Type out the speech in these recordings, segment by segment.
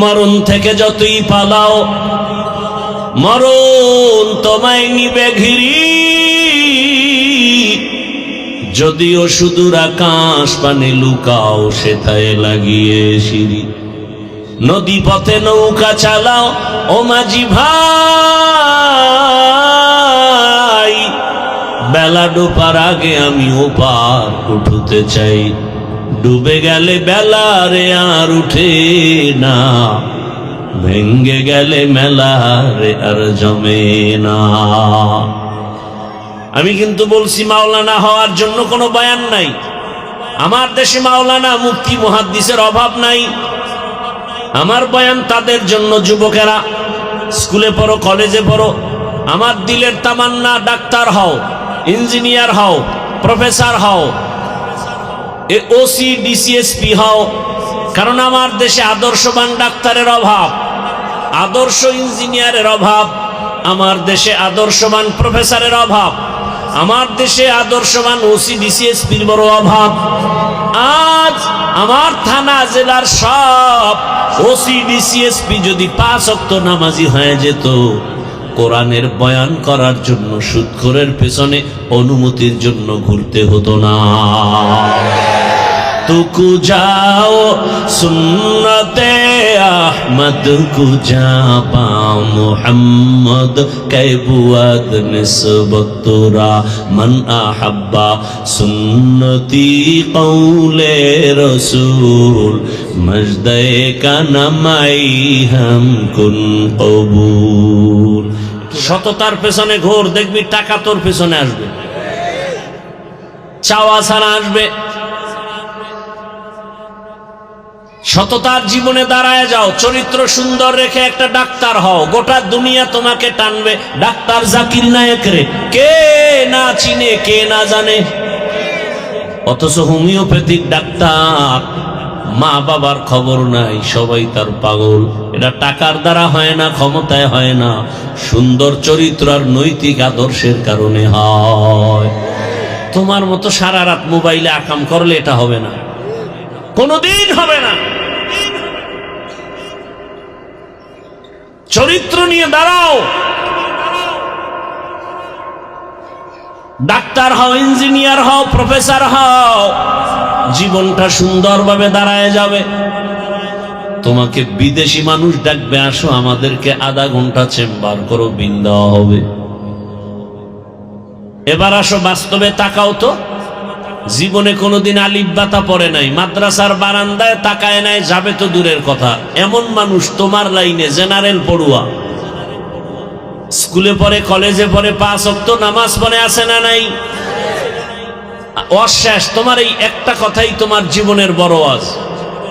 মরণ থেকে যতই পালাও, মরণ তোমায় নিবে ঘিরি। যদিও সুদূর আকাশ পানে লুকাও, সেথায় লাগিয়ে সিঁড়ি। নদী পথে নৌকা চালাও, ও মাঝি ভাই। বেলা ডোপার আগে আমি ওপার উঠতে চাই। ডুবে গেলে বেলা রে আর উঠে না। ভেঙ্গে গেলে মেলা রে আর জমে না। আমি কিন্তু বলছি, মাওলানা হওয়ার জন্য কোনো বয়ান নাই। আমার দেশে মাওলানা মুক্তি মহাদ্দিসের অভাব নাই। আমার বয়ান তাদের জন্য, যুবকেরা। স্কুলে পড়ো, কলেজে পড়ো। আমার দিলের তামান্না ডাক্তার হও, ইঞ্জিনিয়ার হও, প্রফেসর হও। এ ওসি ডিসিএসপি হও, কারণ আমার দেশে আদর্শবান ডাক্তারের অভাব, আদর্শ ইঞ্জিনিয়ারের অভাব, আমার দেশে আদর্শবান প্রফেসরের অভাব, আমার দেশে আদর্শবান ওসি ডিসিএসপির বড় অভাব। আজ আমার থানা, জেলার সব ওসি ডিসিএসপি যদি পাঁচ অক্ত নামাজি হয়ে যেত, কোরআনের বয়ান করার জন্য সুৎখরের পেছনে অনুমতির জন্য ঘুরতে হতো না। তুকু যাও, সুন্নতে আহমদ কু যা পাও মোহাম্মদ কৈবুয়াদ নিসবতুরা মন আহব্বা সুন্নতি কৌলে রসুল মজদে কানামাই হাম কুন কবুল। সততার পেছনে ঘোর, দেখবি টাকা তোর পেছনে আসবে। চাওয়া ছাড়া আসবে। সততার জীবনে দাঁড়ায় যাও, চরিত্র সুন্দর রেখে একটা ডাক্তার হও, গোটা দুনিয়া তোমাকে টানবে। ডাক্তার জাকির নায়ক রে, কে না চিনে, কে না জানে? অথচ হোমিওপ্যাথিক ডাক্তার, মা বাবার খবর নাই, সবাই তার পাগল। এটা টাকার দ্বারা হয় না, ক্ষমতায় হয় না। সুন্দর চরিত্র আর নৈতিক আদর্শের কারণে হয়। তোমার মতো সারা রাত মোবাইলে আকাম করলে এটা হবে না। কোনদিন হবে না। চরিত্র নিয়ে দাঁড়াও। ডাক্তার হও, ইঞ্জিনিয়ার হও, প্রফেসর হও, জীবনটা সুন্দরভাবে দাঁড়ায় যাবে। তোমাকে বিদেশি মানুষ ডাকবে, আসো, আমাদেরকে আধা ঘণ্টা চেম্বার করো বিল দেওয়া হবে। এবার আসো, বাস্তবে তাকাও তো। জীবনে কোনোদিন আলিফ বাতা পড়ে নাই, মাদ্রাসার বারান্দায় তাকায় নাই, যাবে তো দূরের কথা। এমন মানুষ তোমার লাইনে, জেনারেল পড়ুয়া। স্কুলে পড়ে, কলেজে পড়ে, পাঁচ অক্ত নামাজ পড়ে আসে না নাই? অশেষ, তোমার এই একটা কথাই তোমার জীবনের বড় আজ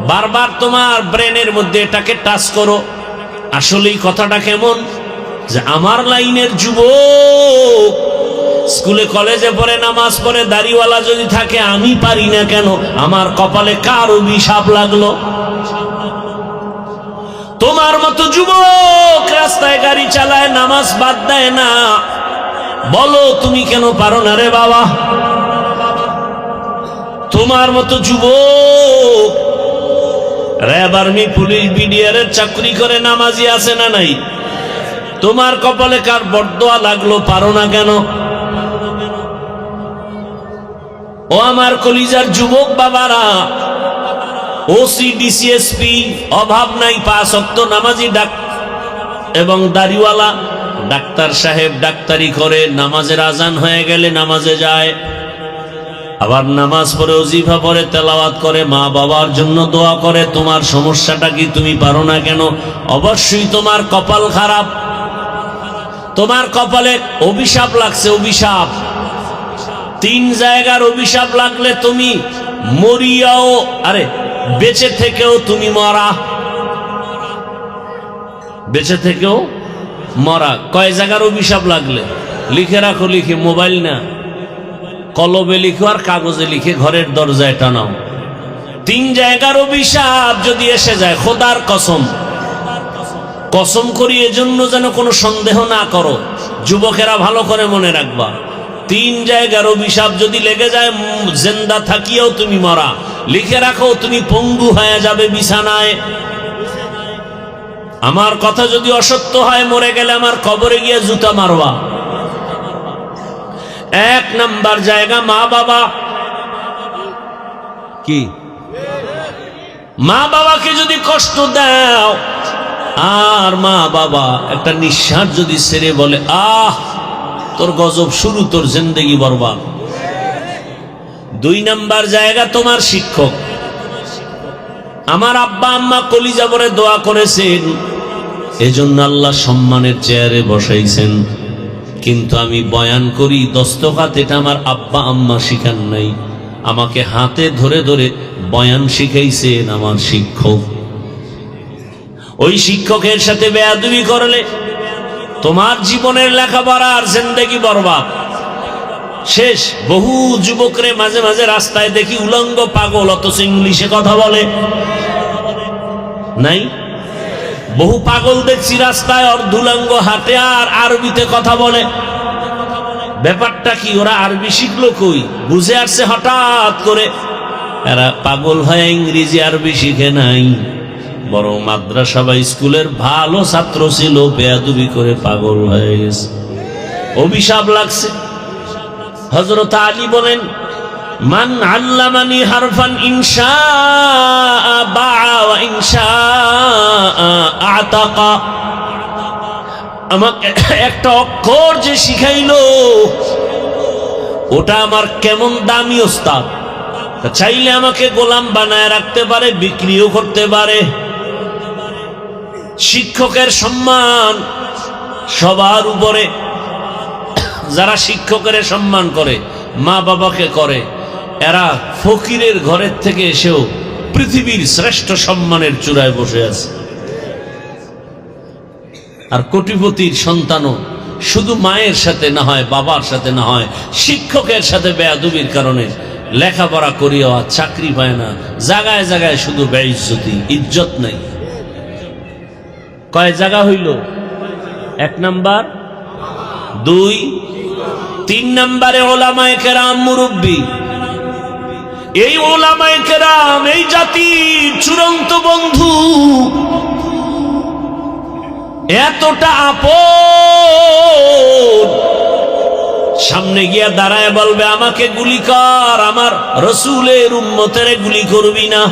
বারবার তোমার ব্রেনের মধ্যে এটাকে টাচ করো। আসলে কথাটা কেমন? যে আমার লাইনের যুবক স্কুলে কলেজে পড়ে, নামাজ পড়ে, দাড়িওয়ালা যদি থাকে, আমি পারি না কেন? আমার কপালে কার অভিশাপ লাগল? তোমার মতো যুবক রাস্তায় গাড়ি চালায়, নামাজ বাদ দেয় না। বলো, তুমি কেন পারো না রে বাবা? তোমার মতো যুবক, র্যাব আর্মি, পুলিশ, বিডিআর এর চাকরি করে নামাজি আছে না নাই? তোমার কপালে কার বরদোয়া লাগল, পারো না কেন? ও আমার কলিজার যুবক বাবারা ওসি ডিসিএসপি অভাব নাই, পাঁচ অক্ত নামাজি ডাক, এবং দাড়িওয়ালা, ডাক্তার সাহেব ডাক্তারি করে, নামাজের আজান হয়ে গেলে নামাজে যায়। আবার নামাজ পড়ে অজিফা পরে তেলাওয়াত করে, মা বাবার জন্য দোয়া করে, তোমার সমস্যাটা কি তুমি পারো না কেন? অবশ্যই তোমার কপাল খারাপ। তোমার কপালে অভিশাপ লাগছে, অভিশাপ। তিন জায়গার অভিশাপ লাগলে তুমি মরিয়াও, আরে, বেঁচে থেকেও তুমি মরা। বেঁচে থেকেও মরা। কয় জায়গার অভিশাপ লাগলে? লিখে রাখো, লিখে, মোবাইল না। কলবে লিখো আর কাগজে লিখে ঘরের দরজায় টানাও। তিন জায়গার অভিশাপ যদি এসে যায়, খোদার কসম। কসম করি এজন্য যেন কোনো সন্দেহ না করো। যুবকেরা ভালো করে মনে রাখবা। তিন জায়গার অভিশাপ যদি লেগে যায় জেন্দা থাকিয়েও তুমি মরা। লিখে রাখো তুমি পঙ্গু হয়ে যাবে বিছানায়। আমার কথা যদি অসত্য হয় মরে গেলে আমার কবরে গিয়ে জুতা মারবা। এক নাম্বার জায়গা মা বাবা। কি? মা বাবাকে যদি কষ্ট দাও আর মা বাবা একটা নিঃশ্বাস যদি ছেড়ে বলে আহ তোর গজব শুরু, তোর জিন্দগি বরবাদ। দুই নাম্বার জায়গা তোমার শিক্ষক। আমার আব্বা আম্মা কলিজা বরে দোয়া করেছেন, এজন্য আল্লাহ সম্মানের চেয়ারে বসাইছেন। কিন্তু আমি বয়ান করি, দস্তখাত, এটা আমার আব্বা আম্মা শিখান নাই। আমাকে হাতে ধরে ধরে বয়ান শিখাইছেন আমার শিক্ষক। ওই শিক্ষকের সাথে বেয়াদুবি করলে তোমার জীবনের লেখাপড়া আর জিন্দেগি বরবাদ। শেষ, বহু যুবকরে মাঝে মাঝে রাস্তায় দেখি উলঙ্গ পাগল, অথচ ইংলিশে কথা বলে। নাই? বহু পাগল দেখছি রাস্তায় অর্ধুলাঙ্গ হাতে আর আরবিতে কথা বলে। ব্যাপারটা কি, ওরা আরবি শিখলো কই? বুঝে আসছে হঠাৎ করে। এরা পাগল হয়ে ইংরেজি, আরবি শিখে নাই। বড় মাদ্রাসা বা স্কুলের ভালো ছাত্র ছিল, বেয়াদুবি করে পাগল হয়ে গেছে। অভিশাপ লাগছে। হজরত আলী বলেন, মান আল্লামানি হারফান আতাকা। আমাকে একটা অক্ষর যে শিখাইলো, ওটা আমার কেমন দামি ওস্তাদ। চাইলে আমাকে গোলাম বানায় রাখতে পারে, বিক্রিও করতে পারে। শিক্ষকের সম্মান সবার উপরে। যারা শিক্ষকের সম্মান করে, মা বাবাকে করে, এরা ফকিরের ঘরের থেকে এসেও পৃথিবীর শ্রেষ্ঠ সম্মানের চূড়ায় বসে আছে। আর কোটিপতির সন্তানও শুধু মায়ের সাথে না হয়, বাবার সাথে না হয়, শিক্ষকের সাথে বেয়াদুবির কারণে লেখাপড়া আর চাকরি পায় না। জায়গায় জায়গায় শুধু বেইজ্জতি, ইজ্জত নাই। কয় জায়গা হইল? এক নাম্বার। দুই। তিন নম্বরে ওলামায় কেরাম মুরব্বী। এই ওলামায় কেরাম, এই জাতির চূড়ান্ত বন্ধু। এতটা আপন। সামনে গিয়া দাঁড়ায় বলবে, আমাকে গুলি কর, আমার রসুলের উম্মতেরে গুলি করবি না।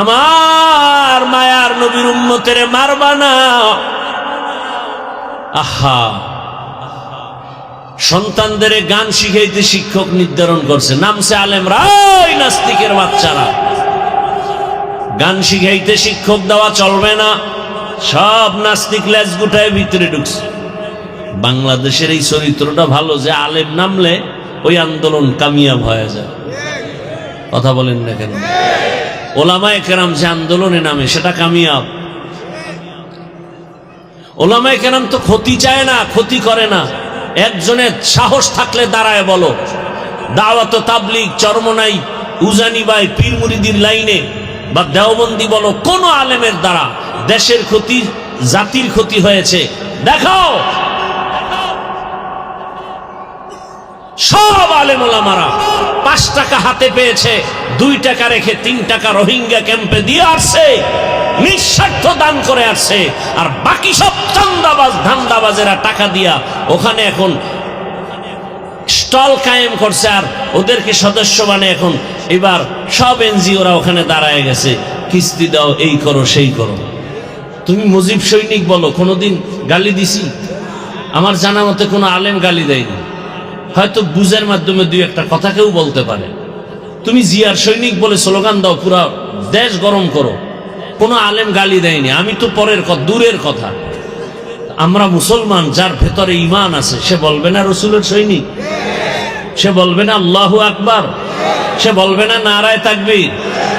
আমার মায়ার নবীর উম্মতেরে মারবা না আহা। সন্তানদের গান শিখাইতে শিক্ষক নির্ধারণ করছে। নামছে আলেম রাই নাস্তিকের বাচ্চারা। গান শিখাইতে শিক্ষক দেওয়া চলবে না। সব নাস্তিক লেজ গুটায় ভিতরে ঢুকছে। বাংলাদেশের এই চরিত্রটা ভালো যে আলেম নামলে ওই আন্দোলন কামিয়াব হয়ে যায়। কথা বলেন না কেন? ওলামায় কেরাম যে আন্দোলনে নামে, সেটা কামিয়াব। ওলামায় কেরাম তো ক্ষতি চায় না, ক্ষতি করে না। একজনের সাহস থাকলে দাঁড়ায় বলো। দাওয়াত তাবলিগ চরমনাই উজানি বাই পীর মুরিদির লাইনে। বা দেওবন্দি বলো, কোন আলেমের দ্বারা। দেশের ক্ষতি, জাতির ক্ষতি হয়েছে। দেখাও। সব আলেমোলামারা পাঁচ টাকা হাতে পেয়েছে, দুই টাকা রেখে তিন টাকা রোহিঙ্গা ক্যাম্পে দিয়ে আসছে, নিঃস্বার্থ দান করে আসছে। আর বাকি সব চান্দাবাজ, ধান্দাবাজেরা টাকা দিয়া ওখানে এখন স্টল কায়েম করছে আর ওদেরকে সদস্য মানে এখন এবার সব এনজিওরা ওখানে দাঁড়ায় গেছে। কিস্তি দাও, এই করো, সেই করো। তুমি মুজিব সৈনিক বলো, কোনোদিন গালি দিছি? আমার জানা মতে কোনো আলেম গালি দেয়নি। হয়তো বুঝের মাধ্যমে দুই একটা কথা কেউ বলতে পারে। তুমি জিয়ার সৈনিক বলে স্লোগান দাও, পুরা দেশ গরম করো। কোনো আলেম গালি দেয়নি। আমি তো পরের কথা দূরের কথা। আমরা মুসলমান, যার ভেতরে ইমান আছে, সে বলবে না রসুলের সৈনিক। সে বলবে না আল্লাহু আকবার। সে বলবে না নারায় থাকবি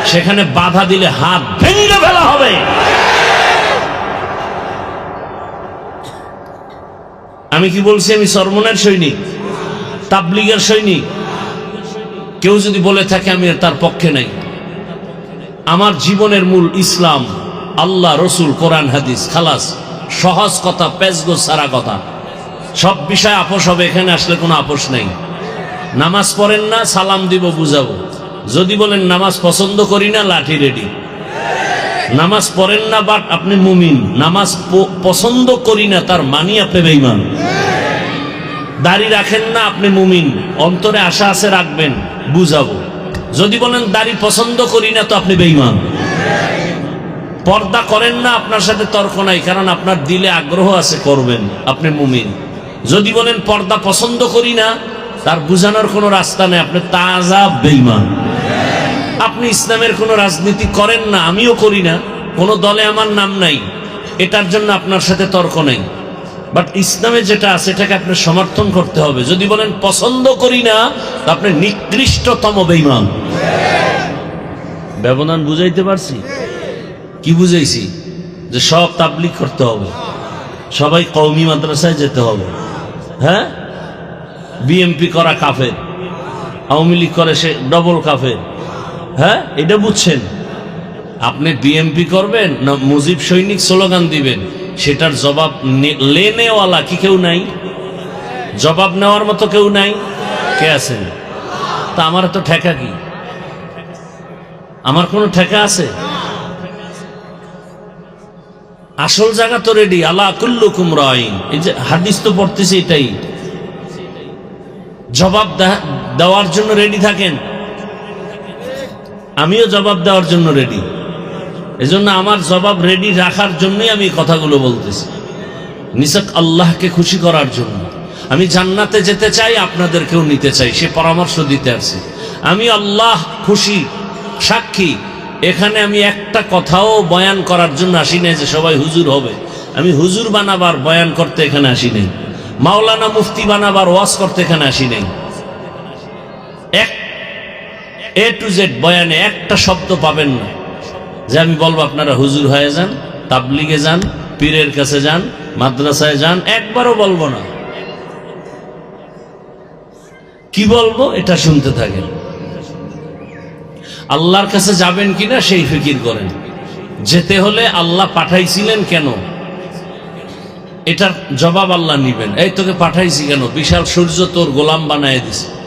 সেখানে বাধা দিলে হাত ভেঙে ফেলা হবে। আমি কি বলছি? আমি সরমনের সৈনিক। তাবলিগের সৈনিক। কেউ যদি বলে থাকে, আমি তার পক্ষে নাই। আমার জীবনের মূল ইসলাম আল্লাহ, রসুল, কোরআন, হাদিস, খালাস, সহজ কথা, পেজগো, সারা কথা। সব বিষয় আপোষ হবে, এখানে আসলে কোনো আপোষ নেই। নামাজ পড়েন না, সালাম দিব, বুঝাবো। যদি বলেন, নামাজ পছন্দ করি না, লাঠি রেডি। নামাজ পড়েন না, বাট আপনি মুমিন। নামাজ পছন্দ করি না, তার মানি আপনি বেইমান দাড়ি রাখেন না আপনি মুমিন। অন্তরে আশা আছে, রাখবেন। বুঝাবো। যদি বলেন দাড়ি পছন্দ করি না, তো আপনি বেইমান পর্দা করেন না, আপনার সাথে তর্ক নাই, কারণ আপনার দিলে আগ্রহ আছে, করবেন। আপনি মুমিন। যদি বলেন পর্দা পছন্দ করি না, তার বুঝানোর কোনো রাস্তা নেই, আপনি তাজা বেইমান আপনি ইসলামের কোনো রাজনীতি করেন না, আমিও করি না, কোনো দলে আমার নাম নাই। এটার জন্য আপনার সাথে তর্ক নেই। বাট ইসলামে যেটা আছে, এটাকে আপনি সমর্থন করতে হবে। যদি বলেন পছন্দ করি না আপনি নিকৃষ্টতম বেইমান ব্যবধান বুঝাইতে পারছি? কি বুঝাইছি? যে সব তাবলিক করতে হবে। সবাই কৌমি মাদ্রাসায় যেতে হবে। হ্যাঁ? বিএমপি করা কাফের। আওয়ামী লীগ করে সে ডবল কাফের। হ্যাঁ? এটা বুঝছেন? আপনি বিএমপি করবেন না, মুজিব সৈনিক স্লোগান দিবেন। সেটার জবাব লেনেওয়ালা কি কেউ নাই? জবাব নেওয়ার মতো কেউ নাই? কে আছেন? তা আমার তো ঠেকা কি? আমার কোনো ঠেকা আছে? আসল জায়গা তো রেডি আলা কুল্লুকুম রাইন। এই যে হাদিস তো পড়তেছে এটাই। জবাব দেওয়ার জন্য রেডি থাকেন? আমিও জবাব দেওয়ার জন্য রেডি এজন্য আমার জবাব রেডি রাখার জন্যই আমি কথাগুলো বলতেছি। নিসাক আল্লাহকে খুশি করার জন্য। আমি জান্নাতে যেতে চাই, আপনাদেরকেও নিতে চাই, সে পরামর্শ দিতে আসছে। আমি আল্লাহ খুশি, সাক্ষী। এখানে আমি একটা কথাও বয়ান করার জন্য আসি নাই যে সবাই হুজুর হবে। আমি হুজুর বানাবার, বয়ান করতে এখানে আসি নাই। মাওলানা মুফতি বানাবার, ওয়াজ করতে এখানে আসি নাই। এক এ টু জেড বয়ানে একটা শব্দ পাবেন না। যে আমি বলব আপনারা হুজুর হয়ে যান, তাবলিগে যান, পীরের কাছে যান, মাদ্রাসায় যান, একবারও বলব না। কি বলব? এটা শুনতে থাকেন। আল্লাহর কাছে যাবেন কিনা সেই ফিকির করেন। যেতে হলে আল্লাহ পাঠাইছিলেন কেন? এটার জবাব আল্লাহ নিবেন। এই তোকে পাঠাইছি কেন? বিশাল সূর্য তোর গোলাম বানায় দিছে।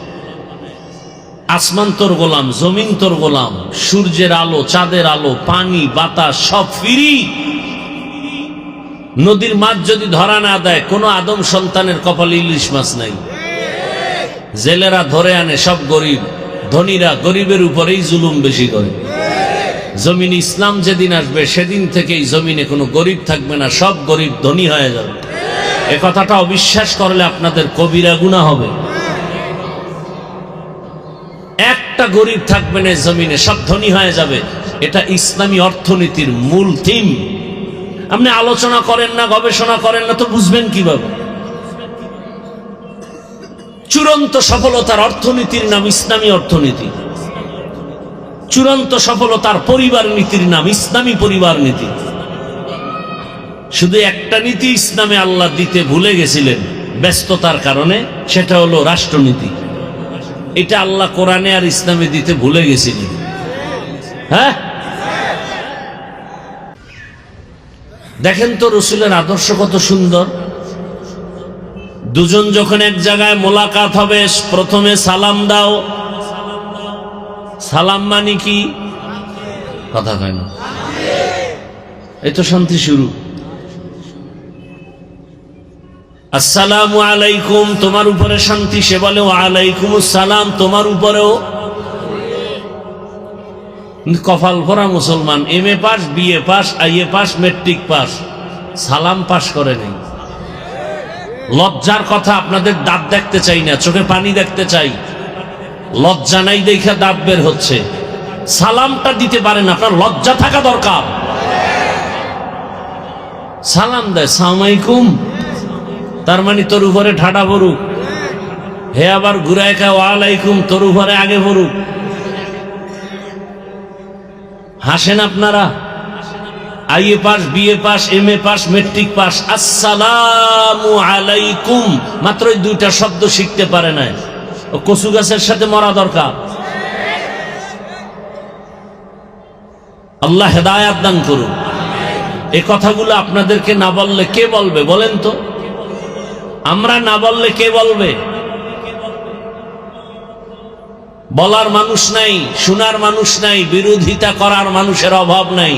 আসমান তোর গোলাম, জমিন তোর গোলাম, সূর্যের আলো, চাঁদের আলো, পানি, বাতাস, সব ফিরি। নদীর মাছ যদি ধরা না দেয়, কোনো আদম সন্তানের কপালে ইলিশ মাছ নাই। জেলেরা ধরে আনে, সব গরিব। ধনীরা গরিবের উপরেই জুলুম বেশি করে। জমিন ইসলাম যেদিন আসবে, সেদিন থেকেই জমিনে কোনো গরিব থাকবে না, সব গরিব ধনী হয়ে যাবে। এ কথাটা অবিশ্বাস করলে আপনাদের কবিরা গুণা হবে। একটা গরিব থাকবে না জমিনে, সব ধনী হয়ে যাবে। এটা ইসলামী অর্থনীতির মূল থিম। আপনি আলোচনা করেন না, গবেষণা করেন না, তো বুঝবেন কীভাবে? চূড়ান্ত সফলতার অর্থনীতির নাম ইসলামী অর্থনীতি। চূড়ান্ত সফলতার পরিবার নীতির নাম ইসলামী পরিবার নীতি। শুধু একটা নীতি ইসলামে আল্লাহ দিতে ভুলে গেছিলেন ব্যস্ততার কারণে, সেটা হলো রাষ্ট্রনীতি। এটা আল্লাহ কোরআনে আর ইসলামে দিতে ভুলে গেছিলেন হ্যাঁ? দেখেন তো রসুলের আদর্শ কত সুন্দর। দুজন যখন এক জায়গায় মোলাকাত হবে, প্রথমে সালাম দাও। সালাম মানে কি? কথা কয় না। এই তো শান্তি শুরু। আসসালামু আলাইকুম, তোমার উপরে শান্তি, সে বলে আলাইকুম সালাম তোমার উপরেও কপাল ভরা মুসলমান, M A pass BA pass IA pass, matric pass, সালাম পাস করে নেই। লজ্জার কথা আপনাদের দাঁত দেখতে চাই না, চোখে পানি দেখতে চাই। লজ্জা নাই দেখা দাঁত বের হচ্ছে। সালামটা দিতে পারেন আপনার লজ্জা থাকা দরকার। সালাম দেয় সালামাইকুম তার মানে তোর উপরে ঠাডা পড়ুক। হে আবার ঘুরায় কা ওয়ালাইকুম, তোর উপরে আগে পড়ুক। হাসেন আপনারা? IA pass, BA pass M A pass, matric pass. আসসালামু আলাইকুম। মাত্র দুইটা শব্দ শিখতে পারে না ও কচু গাছের সাথে মরা দরকার। আল্লাহ হেদায়াত দান করুন। এই কথাগুলো আপনাদেরকে না বললে কে বলবে বলেন তো? আমরা না বললে কে বলবে? বলার মানুষ নাই, শোনার মানুষ নাই, বিরোধিতা করার মানুষের অভাব নাই।